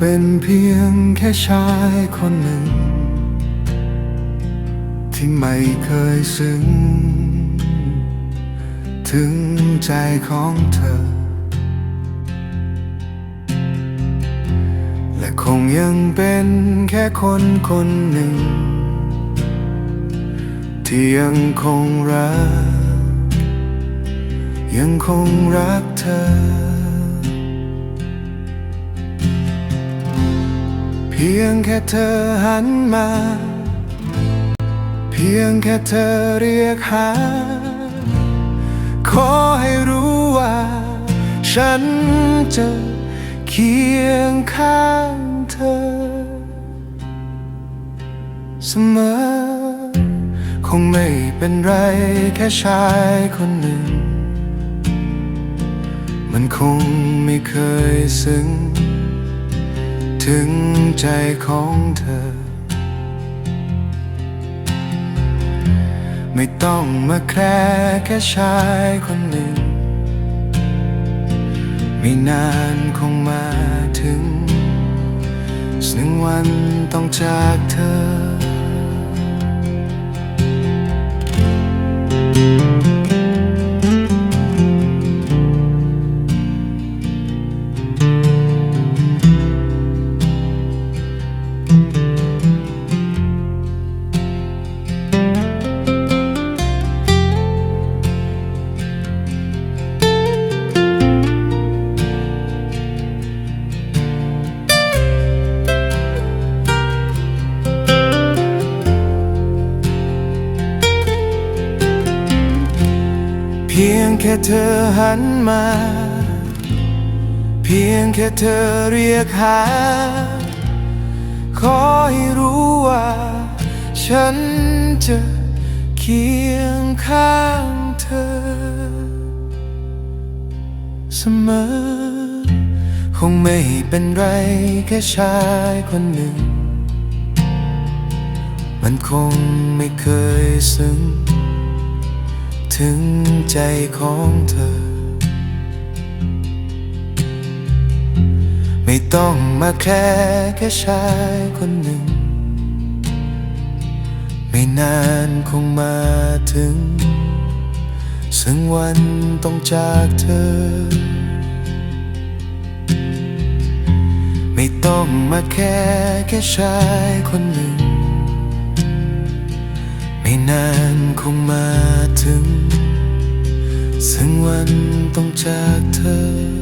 เป็นเพียงแค่ชายคนหนึ่ง ที่ไม่เคยซึ้ง ถึงใจของเธอ และคงยังเป็นแค่คนคนหนึ่ง ที่ยังคงรัก ยังคงรักเธอ พียงแค่เธอหันมา เพียงแค่เธอเรียกหา ขอให้รู้ว่า ฉันจะเคียงข้างเธอ เสมอ คงไม่เป็นไรแค่ชายคนหนึ่ง มันคงไม่เคยซึ้ง ถึงใจของเธอ ไม่ต้องมาแคร์แค่ชายคนหนึ่ง ไม่นานคงมาถึงสักหนึ่งวันต้องจากเธอ พียงแค่เธอหันมา เพียงแค่เธอเรียกหา ขอให้รู้ว่า ฉันจะเคียงข้างเธอ เสมอ คงไม่เป็นไรแค่ชายคนหนึ่ง มันคงไม่เคยซึ้ง ถึงใจของเธอ ไม่ต้องมาแค่แค่ชายคนหนึ่ง ไม่นานคงมาถึง ซึ่งวันต้องจากเธอ ไม่ต้องมาแค่แค่ชายคนหนึ่ง ไม่นานคงมาถึง ซึ่งวันต้องจากเธอ